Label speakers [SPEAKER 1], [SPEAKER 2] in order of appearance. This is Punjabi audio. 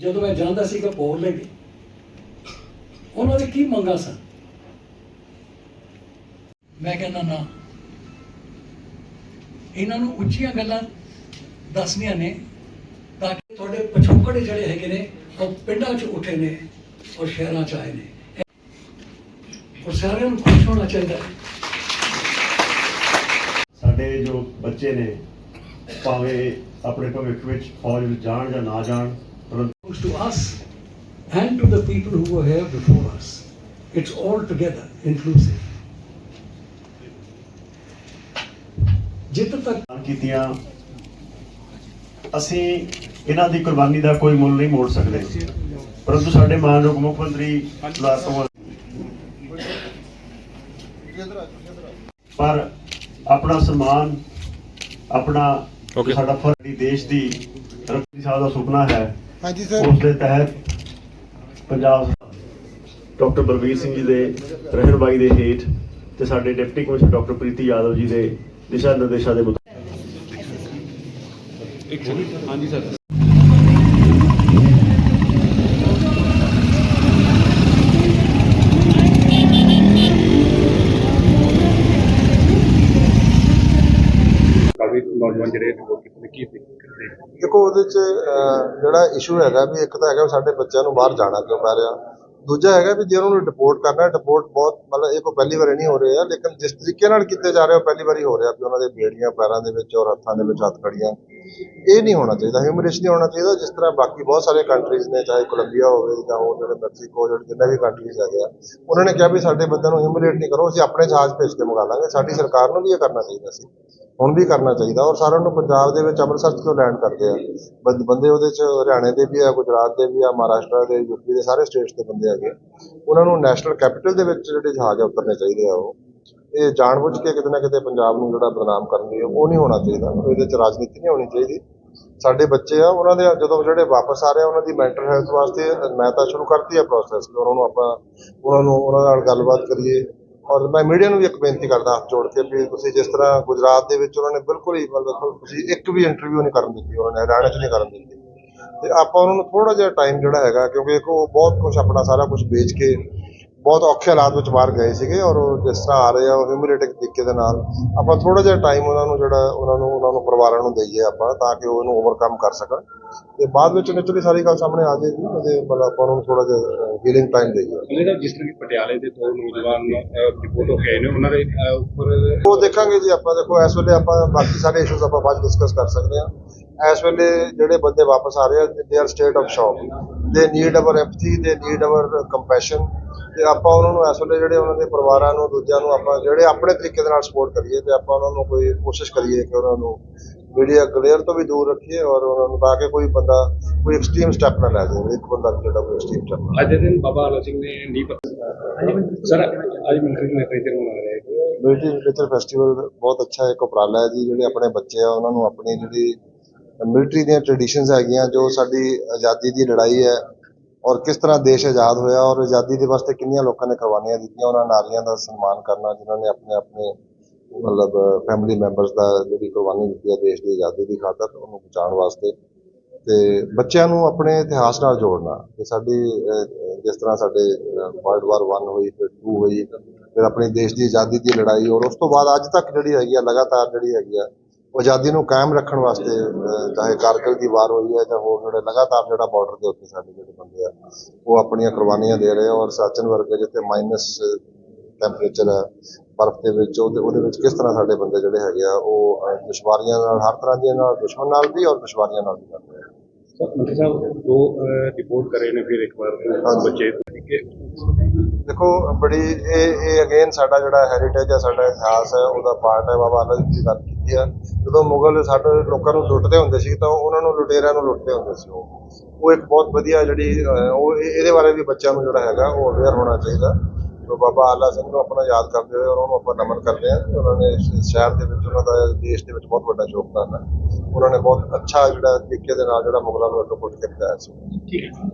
[SPEAKER 1] ਜਦੋਂ ਮੈਂ ਜਾਂਦਾ ਸੀ ਕਪੂਰ ਲੈ ਕੇ, ਉਹਨਾਂ ਦੇ ਕੀ ਮੰਗਾ ਸਨ? ਮੈਂ ਕਹਿੰਦਾ, ਨਾ, ਇਹਨਾਂ ਨੂੰ ਉੱਚੀਆਂ ਗੱਲਾਂ ਦੱਸਣੀਆਂ ਨੇ ਤਾਂ ਕਿ ਤੁਹਾਡੇ ਪਛੋਕੜ ਜਿਹੜੇ ਹੈਗੇ ਨੇ, ਉਹ ਪਿੰਡਾਂ 'ਚ ਉੱਠੇ ਨੇ ਔਰ ਸ਼ਹਿਰਾਂ 'ਚ ਆਏ ਨੇ। ਔਰ ਸਾਰਿਆਂ ਨੂੰ ਖੁਸ਼ ਹੋਣਾ ਚਾਹੀਦਾ
[SPEAKER 2] ਸਾਡੇ ਜੋ ਬੱਚੇ ਨੇ, ਭਾਵੇਂ ਆਪਣੇ ਭਵਿੱਖ ਵਿੱਚ ਫੌਜ ਵਿੱਚ ਜਾਣ ਜਾਂ ਨਾ ਜਾਣ
[SPEAKER 1] belongs to us and to the people who were here before us. It's all together inclusive. ਜਿੱਥੇ ਤੱਕ
[SPEAKER 2] ਕੀਤੀਆਂ ਅਸੀਂ ਇਹਨਾਂ ਦੀ ਕੁਰਬਾਨੀ ਦਾ ਕੋਈ ਮੁੱਲ ਨਹੀਂ ਮੋੜ ਸਕਦੇ ਪਰੰਤੂ ਸਾਡੇ ਮਾਨਯੋਗ ਮੁੱਖ ਮੰਤਰੀ ਭਗਵੰਤ ਪਰ ਆਪਣਾ ਸਨਮਾਨ ਆਪਣਾ. ਸਾਡਾ ਫਰਜ਼ ਦੇਸ਼ ਦੀ ਤਰੱਕੀ ਸਾਹ ਦਾ ਸੁਪਨਾ ਹੈ
[SPEAKER 3] ਹਾਂਜੀ ਸਰ
[SPEAKER 2] ਉਸ ਦੇ ਤਹਿਤ ਪੰਜਾਬ ਡਾਕਟਰ ਬਲਬੀਰ ਸਿੰਘ ਜੀ ਦੇ ਰਹਿਨਮਾਈ ਦੇ ਹੇਠ ਤੇ ਸਾਡੇ deputy commissioner doctor Preeti Yadav ji ਦੇ ਦਿਸ਼ਾ ਨਿਰਦੇਸ਼ਾਂ ਦੇ ਮੁਤਾਬਕ
[SPEAKER 4] ਇੱਕ ਸੈਕਿੰਡ ਹਾਂਜੀ ਸਰ ਨੌਜਵਾਨ ਜਿਹੜੇ ਰਿਪੋਰਟ ਕੀਤੇ ਨੇ ਕੀ ਸੀ
[SPEAKER 3] ਦੇਖੋ ਉਹਦੇ ਚ ਅਹ, ਜਿਹੜਾ ਇਸ਼ੂ ਹੈਗਾ ਵੀ ਇੱਕ ਤਾਂ ਹੈਗਾ ਵੀ ਸਾਡੇ ਬੱਚਿਆਂ ਨੂੰ ਬਾਹਰ ਜਾਣਾ ਕਿਉਂ ਪੈ ਰਿਹਾ। ਦੂਜਾ ਹੈਗਾ ਵੀ ਜੇ ਉਹਨਾਂ ਨੂੰ ਡਿਪੋਰਟ ਕਰਨਾ ਡਿਪੋਰਟ ਬਹੁਤ ਮਤਲਬ ਇਹ ਕੋਈ ਪਹਿਲੀ ਵਾਰੀ ਨਹੀਂ ਹੋ ਰਿਹਾ ਲੇਕਿਨ ਜਿਸ ਤਰੀਕੇ ਨਾਲ ਕੀਤੇ ਜਾ ਰਹੇ ਉਹ ਪਹਿਲੀ ਵਾਰੀ ਹੋ ਰਿਹਾ ਵੀ ਉਹਨਾਂ ਦੇ ਬੇੜੀਆਂ ਪੈਰਾਂ ਦੇ ਵਿੱਚ ਔਰ ਹੱਥਾਂ ਦੇ ਵਿੱਚ ਹੱਥ ਖੜੀਆਂ ਇਹ ਨਹੀਂ ਹੋਣਾ ਚਾਹੀਦਾ ਹਿਊਮਿਲੇਸ਼ਨ ਨਹੀਂ ਹੋਣਾ ਚਾਹੀਦਾ ਜਿਸ ਤਰ੍ਹਾਂ ਬਾਕੀ ਬਹੁਤ ਸਾਰੇ ਕੰਟਰੀਜ਼ ਨੇ ਚਾਹੇ ਕੋਲੰਬੀਆ ਹੋਵੇ ਜਾਂ ਹੋਰ ਜਿਹੜੇ ਮੈਕਸੀਕੋ ਜਿਹੜੇ ਜਿੰਨੇ ਵੀ ਕੰਟਰੀਜ਼ ਹੈਗੇ ਆ ਉਹਨਾਂ ਨੇ ਕਿਹਾ ਵੀ ਸਾਡੇ ਬੰਦਿਆਂ ਨੂੰ ਹਿਊਮਿਲੇਟ ਨਹੀਂ ਕਰੋ ਅਸੀਂ ਆਪਣੇ ਜਹਾਜ਼ ਭੇਜ ਕੇ ਮੰਗਾ ਲਾਂਗੇ ਸਾਡੀ ਸਰਕਾਰ ਨੂੰ ਵੀ ਇਹ ਕਰਨਾ ਚਾਹੀਦਾ ਸੀ। ਹੁਣ ਵੀ ਕਰਨਾ ਚਾਹੀਦਾ ਔਰ ਸਾਰਿਆਂ ਨੂੰ ਪੰਜਾਬ ਦੇ ਵਿੱਚ ਅੰਮ੍ਰਿਤਸਰ 'ਚ ਕਿਉਂ ਲੈਂਡ ਕਰਦੇ ਆ। ਬੰਦ- ਬੰਦੇ ਉਹਦੇ ਚ ਹਰਿਆਣੇ ਦੇ ਵੀ ਆ, ਗੁਜਰਾਤ ਦੇ ਵੀ ਆ, ਮਹਾਰਾਸ਼ਟਰ ਦੇ ਯੂਪੀ ਦੇ ਸਾਰੇ ਸਟੇਟਸ ਦੇ ਬੰਦੇ ਹੈਗੇ। ਉਹਨਾਂ ਨੂੰ ਨੈਸ਼ਨਲ ਕੈਪੀਟਲ ਦੇ ਵਿੱਚ ਜਿਹੜੇ ਜਹਾਜ਼ ਆ, ਉਤਰਨੇ ਚਾਹੀਦੇ ਆ ਉਹ। ਇਹ ਜਾਣਬੁੱਝ ਕੇ ਕਿਤੇ ਨਾ ਕਿਤੇ ਪੰਜਾਬ ਨੂੰ ਜਿਹੜਾ ਬਦਨਾਮ ਕਰਨ ਲਈ ਉਹ ਨਹੀਂ ਹੋਣਾ ਚਾਹੀਦਾ। ਇਹਦੇ ਚ ਰਾਜਨੀਤੀ ਨਹੀਂ ਹੋਣੀ ਚਾਹੀਦੀ। ਸਾਡੇ ਬੱਚੇ ਆ, ਉਹਨਾਂ ਦੇ ਜਦੋਂ ਜਿਹੜੇ ਵਾਪਸ ਆ ਰਹੇ ਆ, ਉਹਨਾਂ ਦੀ ਮੈਂਟਲ ਹੈਲਥ ਵਾਸਤੇ ਮੈਂ ਤਾਂ ਸ਼ੁਰੂ ਕਰਤੀ ਆ ਪ੍ਰੋਸੈਸ ਕਿ ਉਹਨਾਂ ਨੂੰ ਆਪਾਂ, ਉਹਨਾਂ ਨੂੰ, ਉਹਨਾਂ ਨਾਲ ਗੱਲਬਾਤ ਕਰੀਏ। ਔਰ ਮੈਂ ਮੀਡੀਆ ਨੂੰ ਵੀ ਇੱਕ ਬੇਨਤੀ ਕਰਦਾ ਹੱਥ ਜੋੜ ਕੇ ਵੀ ਤੁਸੀਂ ਜਿਸ ਤਰ੍ਹਾਂ ਗੁਜਰਾਤ ਦੇ ਵਿੱਚ ਉਹਨਾਂ ਨੇ ਬਿਲਕੁਲ ਹੀ ਮਤਲਬ ਤੁਸੀਂ ਇੱਕ ਵੀ ਇੰਟਰਵਿਊ ਨਹੀਂ ਕਰਨ ਦਿੱਤੀ, ਉਹਨਾਂ ਨੇ ਹਰਿਆਣਾ 'ਚ ਨਹੀਂ ਕਰਨ ਦਿੱਤੀ। ਤੇ ਆਪਾਂ ਉਹਨਾਂ ਨੂੰ ਥੋੜਾ ਜਿਹਾ ਟਾਈਮ ਜਿਹੜਾ ਹੈਗਾ ਕਿਉਂਕਿ ਇੱਕ ਉਹ ਬਹੁਤ ਕੁਝ ਆਪਣਾ ਸਾਰਾ ਕੁਝ ਵੇਚ ਕੇ ਬਹੁਤ ਔਖੇ ਹਾਲਾਤ ਵਿੱਚ ਬਾਹਰ ਗਏ ਸੀਗੇ ਔਰ ਉਹ ਜਿਸ ਤਰ੍ਹਾਂ ਆ ਰਹੇ ਆ ਉਹ ਹਿਊਮਿਲੇਟਿਕ ਤਰੀਕੇ ਦੇ ਨਾਲ ਆਪਾਂ ਥੋੜਾ ਜਿਹਾ ਟਾਈਮ ਉਹਨਾਂ ਨੂੰ ਜਿਹੜਾ ਉਹਨਾਂ ਨੂੰ ਉਹਨਾਂ ਨੂੰ ਪਰਿਵਾਰਾਂ ਨੂੰ ਦਈਏ ਆਪਾਂ ਤਾਂ ਕਿ ਉਹ ਇਹਨੂੰ ਓਵਰਕਮ ਕਰ ਸਕਣ। ਤੇ ਬਾਅਦ ਵਿੱਚ ਨਿਚਲੀ ਸਾਰੀ ਗੱਲ ਸਾਹਮਣੇ ਆ ਜਾਏਗੀ ਉਹਦੇ ਮਤਲਬ ਆਪਾਂ ਉਹਨਾਂ ਨੂੰ ਥੋੜਾ ਜਿਹਾ ਹੀਲਿੰਗ ਟਾਈਮ ਦਈਏ।
[SPEAKER 4] ਤਾਂ ਜਿਸ ਤਰ੍ਹਾਂ ਕਿ ਪਟਿਆਲੇ ਦੇ ਦੋ ਨੌਜਵਾਨ ਰਿਪੋਰਟ ਹੋ ਨੇ ਉਹਨਾਂ ਦੇ ਉੱਪਰ
[SPEAKER 3] ਉਹ ਦੇਖਾਂਗੇ ਜੀ ਆਪਾਂ ਦੇਖੋ ਇਸ ਵੇਲੇ ਆਪਾਂ ਬਾਕੀ ਸਾਰੇ ਇਸ਼ੂਜ਼ ਆਪਾਂ ਬਾਅਦ ਡਿਸਕਸ ਕਰ ਸਕਦੇ ਹਾਂ। ਇਸ ਵੇਲੇ ਜਿਹੜੇ ਬੰਦੇ ਵਾਪਸ ਆ ਰਹੇ ਆ they are state of shock they need our empathy they need our compassion ਤੇ ਆਪਾਂ ਉਹਨਾਂ ਨੂੰ ਇਸ ਵੇਲੇ ਜਿਹੜੇ ਉਹਨਾਂ ਦੇ ਪਰਿਵਾਰਾਂ ਨੂੰ ਦੂਜਿਆਂ ਨੂੰ ਆਪਾਂ ਜਿਹੜੇ ਆਪਣੇ ਤਰੀਕੇ ਦੇ ਨਾਲ ਸਪੋਰਟ ਕਰੀਏ ਤੇ ਆਪਾਂ ਉਹਨਾਂ ਨੂੰ ਕੋਈ ਕੋਸ਼ਿਸ਼ ਕਰੀਏ ਕਿ ਉਹਨਾਂ ਨੂੰ ਮੀਡੀਆ ਗਲੇਅਰ ਤੋਂ ਵੀ ਦੂਰ ਰੱਖੀਏ ਔਰ ਉਹਨਾਂ ਨੂੰ ਤਾਂ ਕਿ ਕੋਈ ਬੰਦਾ ਕੋਈ ਐਕਸਟ੍ਰੀਮ ਸਟੈਪ ਨਾ ਲੈ ਜਾਵੇ ਇੱਕ ਬੰਦਾ ਵੀ ਜਿਹੜਾ ਕੋਈ ਐਕਸਟ੍ਰੀਮ ਸਟੈਪ
[SPEAKER 4] ਅੱਜ ਦੇ ਦਿਨ ਬਾਬਾ ਆਲਾ ਸਿੰਘ ਨੇ ਨੀਂਹ ਪੱਥੀ ਸਰ ਅੱਜ ਮਿਲਟਰੀ ਲਿਟਰੇਚਰ ਮਨਾ ਰਹੇ ਹੈ
[SPEAKER 3] ਮਿਲਟਰੀ ਲਿਟਰੇਚਰ ਫੈਸਟੀਵਲ ਬਹੁਤ ਅੱਛਾ ਇੱਕ ਉਪਰਾਲਾ ਹੈ ਜੀ ਜਿਹੜੇ ਆਪਣੇ ਬੱਚੇ ਆ ਉਹਨਾਂ ਨੂੰ ਆਪਣੀ ਜਿਹੜੀ ਮਿਲਟਰੀ ਦੀਆਂ ਟ੍ਰੈਡੀਸ਼ਨਸ ਹੈਗੀਆਂ ਜੋ ਸਾਡੀ ਆਜ਼ਾਦੀ ਦੀ ਲੜਾਈ ਹੈ ਔਰ ਕਿਸ ਤਰ੍ਹਾਂ ਦੇਸ਼ ਆਜ਼ਾਦ ਹੋਇਆ ਔਰ ਆਜ਼ਾਦੀ ਦੇ ਵਾਸਤੇ ਕਿੰਨੀਆਂ ਲੋਕਾਂ ਨੇ ਕੁਰਬਾਨੀਆਂ ਦਿੱਤੀਆਂ, ਉਹਨਾਂ ਨਾਰੀਆਂ ਦਾ ਸਨਮਾਨ ਕਰਨਾ, ਜਿਨ੍ਹਾਂ ਨੇ ਆਪਣੇ ਆਪਣੇ ਮਤਲਬ ਫੈਮਿਲੀ ਮੈਂਬਰਸ ਦਾ ਜਿਹੜੀ ਕੁਰਬਾਨੀ ਦਿੱਤੀ ਹੈ ਦੇਸ਼ ਦੀ ਆਜ਼ਾਦੀ ਦੀ ਖਾਤਰ, ਉਹਨੂੰ ਬਚਾਉਣ ਵਾਸਤੇ। ਤੇ ਬੱਚਿਆਂ ਨੂੰ ਆਪਣੇ ਇਤਿਹਾਸ ਨਾਲ ਜੋੜਨਾ। ਤੇ ਸਾਡੀ ਜਿਸ ਤਰ੍ਹਾਂ ਸਾਡੇ ਵਰਲਡ ਵਾਰ 1 ਹੋਈ, ਫਿਰ 2 ਹੋਈ, ਫਿਰ ਆਪਣੇ ਦੇਸ਼ ਦੀ ਆਜ਼ਾਦੀ ਦੀ ਲੜਾਈ, ਔਰ ਉਸ ਤੋਂ ਬਾਅਦ ਅੱਜ ਤੱਕ ਜਿਹੜੀ ਹੈਗੀ ਆ, ਲਗਾਤਾਰ ਜਿਹੜੀ ਹੈਗੀ ਆ ਆਜ਼ਾਦੀ ਨੂੰ ਕਾਇਮ ਰੱਖਣ ਵਾਸਤੇ ਚਾਹੇ ਕਾਰਗਿਲ ਦੀ ਵਾਰ ਹੋਈ ਹੈ ਜਾਂ ਹੋਰ ਜਿਹੜੇ ਲਗਾਤਾਰ ਜਿਹੜਾ ਬਾਰਡਰ ਦੇ ਉੱਤੇ ਸਾਡੇ ਜਿਹੜੇ ਬੰਦੇ ਆ ਉਹ ਆਪਣੀਆਂ ਕੁਰਬਾਨੀਆਂ ਦੇ ਰਹੇ ਆ ਔਰ ਸਾਚਨ ਵਰਗੇ ਜਿੱਥੇ ਮਾਈਨਸ ਟੈਂਪਰੇਚਰ ਹੈ ਬਰਫ਼ ਦੇ ਵਿੱਚ ਉਹਦੇ ਉਹਦੇ ਵਿੱਚ ਕਿਸ ਤਰ੍ਹਾਂ ਸਾਡੇ ਬੰਦੇ ਜਿਹੜੇ ਹੈਗੇ ਆ ਉਹ ਦੁਸ਼ਵਾਰੀਆਂ ਨਾਲ ਹਰ ਤਰ੍ਹਾਂ ਦੀਆਂ ਨਾਲ ਦੁਸ਼ਮਣ ਨਾਲ ਵੀ ਔਰ ਦੁਸ਼ਵਾਰੀਆਂ ਨਾਲ ਵੀ ਰਹੇ ਆ
[SPEAKER 4] ਸਰ ਮੰਤਰੀ ਸਾਹਿਬ ਦੋ ਰਿਪੋਰਟ ਕਰੇ ਨੇ ਫਿਰ ਇੱਕ ਵਾਰ। ਬੱਚੇ
[SPEAKER 3] ਦੇਖੋ ਬੜੀ ਇਹ ਇਹ ਅਗੇਨ ਸਾਡਾ ਜਿਹੜਾ ਹੈਰੀਟੇਜ ਹੈ ਸਾਡਾ ਇਤਿਹਾਸ ਹੈ ਉਹਦਾ ਪਾਰਟ ਹੈ ਬਾਬਾ ਅਲਗ ਜੀ ਗੱਲ ਕੀਤੀ ਆ। ਜਦੋਂ ਮੁਗਲ ਸਾਡੇ ਲੋਕਾਂ ਨੂੰ ਲੁੱਟਦੇ ਹੁੰਦੇ ਸੀ, ਤਾਂ ਉਹਨਾਂ ਨੂੰ ਲੁਟੇਰਿਆਂ ਨੂੰ ਲੁੱਟਦੇ ਹੁੰਦੇ ਸੀ ਉਹ। ਉਹ ਇੱਕ ਬਹੁਤ ਵਧੀਆ ਜਿਹੜੀ ਉਹ ਇਹਦੇ ਬਾਰੇ ਵੀ ਬੱਚਿਆਂ ਨੂੰ ਜਿਹੜਾ ਹੈਗਾ, ਉਹ ਅਵੇਅਰ ਹੋਣਾ ਚਾਹੀਦਾ। ਜੋ ਬਾਬਾ ਆਲਾ ਸਿੰਘ ਨੂੰ ਆਪਣਾ ਯਾਦ ਕਰਦੇ ਹੋਏ ਉਹਨਾਂ ਨੂੰ ਆਪਾਂ ਨਮਨ ਕਰਦੇ ਹਾਂ, ਉਹਨਾਂ ਨੇ ਇਸ ਸ਼ਹਿਰ ਦੇ ਵਿੱਚ, ਉਹਨਾਂ ਦਾ ਦੇਸ਼ ਦੇ ਵਿੱਚ ਬਹੁਤ ਵੱਡਾ ਯੋਗਦਾਨ ਹੈ। ਉਹਨਾਂ ਨੇ ਬਹੁਤ ਅੱਛਾ ਜਿਹੜਾ ਤਰੀਕੇ ਦੇ ਨਾਲ ਜਿਹੜਾ ਮੁਗਲਾਂ ਨੂੰ ਅੱਗੇ ਪੁੱਟ ਕੇ ਬਤਾਇਆ ਸੀ
[SPEAKER 4] ਠੀਕ ਹੈ।